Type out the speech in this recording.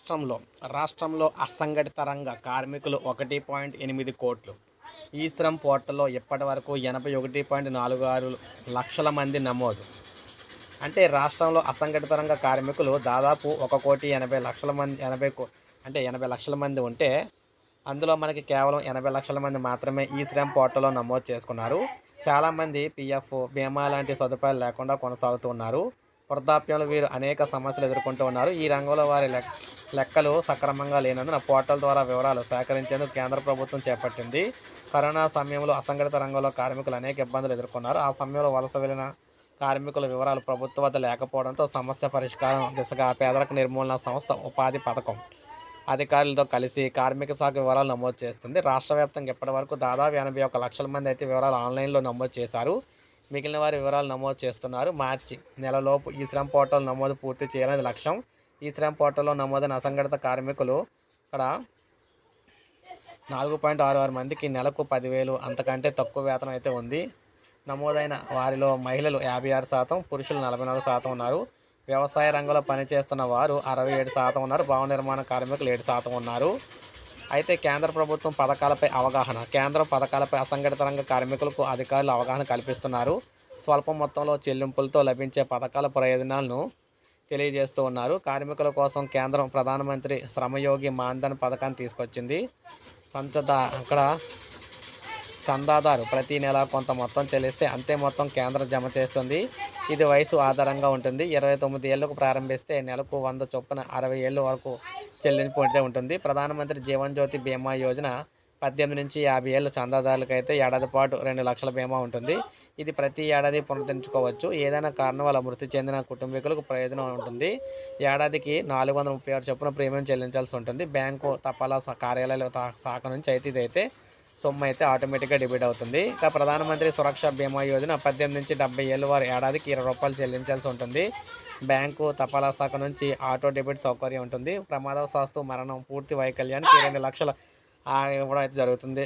రాష్ట్రంలో రాష్ట్రంలో అసంఘటిత రంగ కార్మికులు ఒకటి పాయింట్ ఎనిమిది కోట్లు. ఈ శ్రమ్ పోర్టల్లో ఇప్పటి వరకు ఎనభై ఒకటి పాయింట్ నాలుగు ఆరు లక్షల మంది నమోదు. అంటే రాష్ట్రంలో అసంఘటిత రంగ కార్మికులు దాదాపు ఒక కోటి ఎనభై లక్షల మంది ఎనభై కో అంటే ఎనభై లక్షల మంది ఉంటే అందులో మనకి కేవలం ఎనభై లక్షల మంది మాత్రమే ఈ శ్రమ్ పోర్టల్లో నమోదు చేసుకున్నారు. చాలామంది పిఎఫ్ బీమా లాంటి సదుపాయాలు లేకుండా కొనసాగుతున్నారు వృద్ధాప్యంలో వీరు అనేక సమస్యలు ఎదుర్కొంటూ ఉన్నారు. ఈ రంగంలో వారి లెక్కలు సక్రమంగా లేనందున పోర్టల్ ద్వారా వివరాలు సేకరించేందుకు కేంద్ర ప్రభుత్వం చేపట్టింది. కరోనా సమయంలో అసంఘటిత రంగంలో కార్మికులు అనేక ఇబ్బందులు ఎదుర్కొన్నారు. ఆ సమయంలో వలస వెళ్ళిన కార్మికుల వివరాలు ప్రభుత్వ వద్ద లేకపోవడంతో సమస్య పరిష్కారం దిశగా పేదరిక నిర్మూలన సంస్థ ఉపాధి పథకం అధికారులతో కలిసి కార్మిక శాఖ వివరాలు నమోదు చేస్తుంది. రాష్ట్ర వ్యాప్తంగా ఇప్పటివరకు దాదాపు ఎనభై ఒక లక్షల మంది అయితే వివరాలు ఆన్లైన్లో నమోదు చేశారు. మిగిలిన వారి వివరాలు నమోదు చేస్తున్నారు. మార్చి నెలలోపు ఈ శ్రమ పోర్టల్ నమోదు పూర్తి చేయాలనేది లక్ష్యం. ఈ శ్రమ పోర్టల్లో నమోదైన అసంఘటిత కార్మికులు ఇక్కడ నాలుగు పాయింట్ ఆరు ఆరు మందికి నెలకు పదివేలు అంతకంటే తక్కువ వేతనం అయితే ఉంది. నమోదైన వారిలో మహిళలు యాభై ఆరు శాతం పురుషులు నలభై నాలుగు శాతం ఉన్నారు. వ్యవసాయ రంగంలో పనిచేస్తున్న వారు అరవై ఏడు శాతం ఉన్నారు. భవన నిర్మాణ కార్మికులు ఏడు శాతం ఉన్నారు. అయితే కేంద్ర ప్రభుత్వం పథకాలపై అవగాహన కేంద్రం పథకాలపై అసంఘటిత రంగ కార్మికులకు అధికారులు అవగాహన కల్పిస్తున్నారు. స్వల్ప మొత్తంలో చెల్లింపులతో లభించే పథకాల ప్రయోజనాలను తెలియజేస్తూ ఉన్నారు. కార్మికుల కోసం కేంద్రం ప్రధానమంత్రి శ్రమయోగి మాన్ధన్ పథకాన్ని తీసుకొచ్చింది. పంచదా అక్కడ చందాదారు. ప్రతి నెల కొంత మొత్తం చెల్లిస్తే అంతే మొత్తం కేంద్రం జమ చేస్తుంది. ఇది వయసు ఆధారంగా ఉంటుంది. ఇరవై తొమ్మిది ఏళ్ళకు ప్రారంభిస్తే నెలకు వంద చొప్పున అరవై ఏళ్ళ వరకు చెల్లింపు ఉంటుంది. ప్రధానమంత్రి జీవన్ జ్యోతి బీమా యోజన పద్దెనిమిది నుంచి యాభై ఏళ్ళు చందాదారులకు అయితే ఏడాది పాటు రెండు లక్షల బీమా ఉంటుంది. ఇది ప్రతి ఏడాది పునరుద్ధరించుకోవచ్చు. ఏదైనా కారణం వల్ల మృతి చెందిన కుటుంబీకులకు ప్రయోజనం ఉంటుంది. ఏడాదికి నాలుగు వందల ముప్పై ఆరు చొప్పున ప్రీమియం చెల్లించాల్సి ఉంటుంది. బ్యాంకు తపాలా కార్యాలయాల శాఖ నుంచి అయితే ఇదైతే సొమ్ము అయితే ఆటోమేటిక్గా డెబిట్ అవుతుంది. ఇక ప్రధానమంత్రి సురక్ష బీమా యోజన పద్దెనిమిది నుంచి డెబ్బై ఏళ్ళు వారు ఏడాదికి ఇరవై రూపాయలు చెల్లించాల్సి ఉంటుంది. బ్యాంకు తపాలా శాఖ నుంచి ఆటో డెబిట్ సౌకర్యం ఉంటుంది. ప్రమాదవశాస్తు మరణం పూర్తి వైకల్యానికి రెండు లక్షల ఇవ్వడం అయితే జరుగుతుంది.